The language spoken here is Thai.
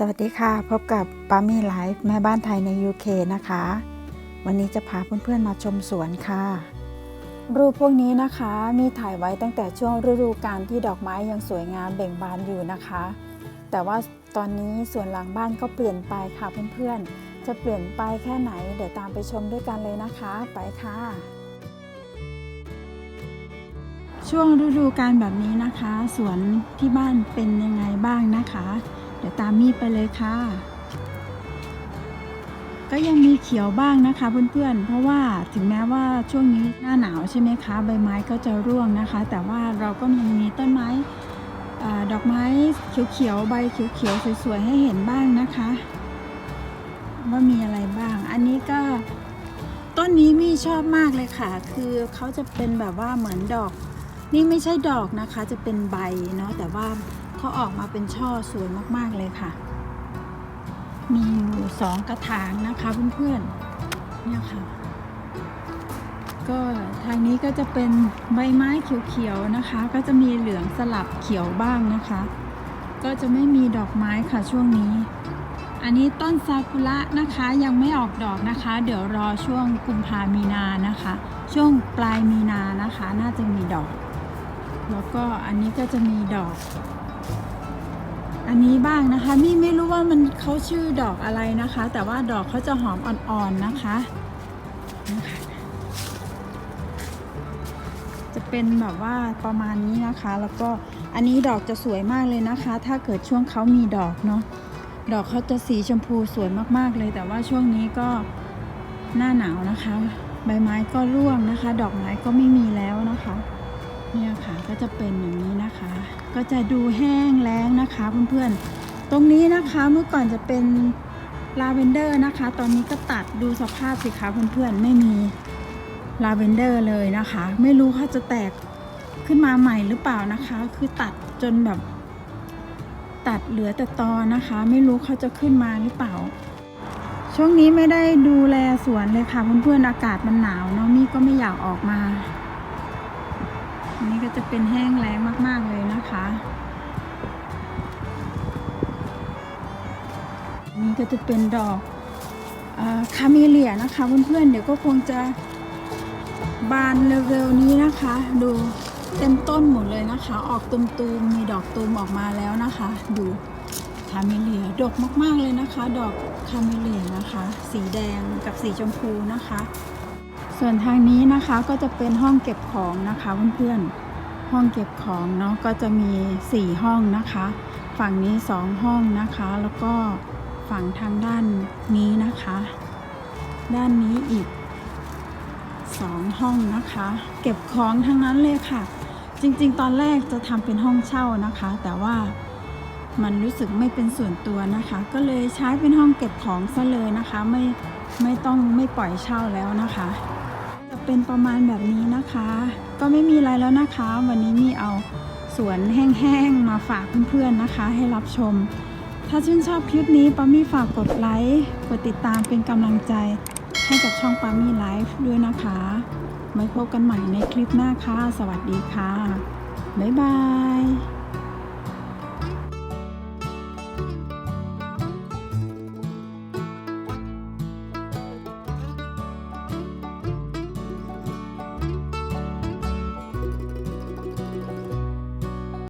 สวัสดีค่ะ พบกับปามี่ไลฟ์แม่บ้านไทยใน UK นะคะ วันนี้จะพาเพื่อนๆมาชมสวนค่ะ รูปพวกนี้นะคะมีถ่ายไว้ตั้งแต่ช่วงฤดูกาลที่ดอกไม้ยังสวยงามเบ่งบานอยู่นะคะ แต่ว่าตอนนี้สวนหลังบ้านก็เปลี่ยนไปค่ะเพื่อนๆ จะเปลี่ยนไปแค่ไหน เดี๋ยวตามไปชมด้วยกันเลยนะคะ ไปค่ะ ช่วงฤดูกาลแบบนี้นะคะ สวนที่บ้านเป็นยังไงบ้างนะคะ เดี๋ยวตามมีไปเลยค่ะ ก็ยังมีเขียวบ้างนะคะเพื่อนๆ เพราะว่าถึงแม้ว่าช่วงนี้หน้าหนาวใช่ไหมคะ ใบไม้ก็จะร่วงนะคะ แต่ว่าเราก็ยังมีต้นไม้อดอกไม้เขียวๆ ใบเขียวๆ สวยๆ ให้เห็นบ้างนะคะ ว่ามีอะไรบ้าง อันนี้ก็ต้นนี้มี่ชอบมากเลยค่ะ คือเขาจะเป็นแบบว่าเหมือนดอก นี่ไม่ใช่ดอกนะคะ จะเป็นใบเนาะ แต่ว่า เขาออกมาเป็นช่อสวยมากๆเลยค่ะ มีอยู่สองกระถางนะคะเพื่อนๆเนี่ยค่ะ ก็ทางนี้ก็จะเป็นใบไม้เขียวๆนะคะ ก็จะมีเหลืองสลับเขียวบ้างนะคะ ก็จะไม่มีดอกไม้ค่ะช่วงนี้ อันนี้ต้นซากุระนะคะยังไม่ออกดอกนะคะ เดี๋ยวรอช่วงกุมภามีนานะคะ ช่วงปลายมีนานะคะ น่าจะมีดอก แล้วก็อันนี้ก็จะมีดอก อันนี้บ้างนะคะมี่ไม่รู้ว่ามันเขาชื่อดอกอะไรนะคะ แต่ว่าดอกเขาจะหอมอ่อนๆนะคะนะคะ จะเป็นแบบว่าประมาณนี้นะคะ แล้วก็อันนี้ดอกจะสวยมากเลยนะคะ ถ้าเกิดช่วงเขามีดอกเนาะดอกเขาจะสีชมพูสวยมากๆเลย แต่ว่าช่วงนี้ก็หน้าหนาวนะคะ ใบไม้ก็ร่วงนะคะ ดอกไม้ก็ไม่มีแล้วนะคะ เนี่ยค่ะก็จะเป็นอย่างนี้นะคะ ก็จะดูแห้งแล้งนะคะเพื่อนๆ ตรงนี้นะคะเมื่อก่อนจะเป็นลาเวนเดอร์นะคะ ตอนนี้ก็ตัดดูสภาพสิคะเพื่อนๆ ไม่มีลาเวนเดอร์เลยนะคะ ไม่รู้เขาจะแตกขึ้นมาใหม่หรือเปล่านะคะ คือตัดจนแบบ ตัดเหลือแต่ตอนะคะ ไม่รู้เขาจะขึ้นมาหรือเปล่า ช่วงนี้ไม่ได้ดูแลสวนเลยค่ะเพื่อนๆอากาศมันหนาวเนาะมี่ก็ไม่อยากออกมา นนี้ก็จะเป็นแห้งแล้งมาก ๆ เลยนะคะ นี่ก็จะเป็นดอกอคาเมเลียนะคะเพื่อนๆ เดี๋ยวก็คงจะบานเร็วๆนี้นะคะ ดูเต็มต้นหมดเลยนะคะ ออกตุมๆมีดอกตูมออกมาแล้วนะคะ ดูคาเมเลียดกมากๆเลยนะคะ ดอกคาเมเลียนะคะ สีแดงกับสีชมพูนะคะ ส่วนทางนี้นะคะก็จะเป็นห้องเก็บของนะคะเพื่อนๆ ห้องเก็บของเนาะก็จะมี 4 ห้องนะคะ ฝั่งนี้ 2 ห้องนะคะ แล้วก็ฝั่งทางด้านนี้นะคะ ด้านนี้อีก 2 ห้องนะคะ เก็บของทั้งนั้นเลยค่ะ จริงๆ ตอนแรกจะทำเป็นห้องเช่านะคะ แต่ว่ามันรู้สึกไม่เป็นส่วนตัวนะคะ ก็เลยใช้เป็นห้องเก็บของซะเลยนะคะ ไม่ไม่ต้องไม่ปล่อยเช่าแล้วนะคะจะ เป็นประมาณแบบนี้นะคะ ก็ไม่มีอะไรแล้วนะคะ วันนี้มีเอาสวนแห้งๆมาฝากเพื่อนๆนะคะ ให้รับชม ถ้าชื่นชอบคลิปนี้ปามี่ฝากกดไลค์กดติดตามเป็นกำลังใจ ให้กับช่องปามี่ไลฟ์ด้วยนะคะไว้พบกันใหม่ในคลิปหน้าค่ะ สวัสดีค่ะ บ๊ายบาย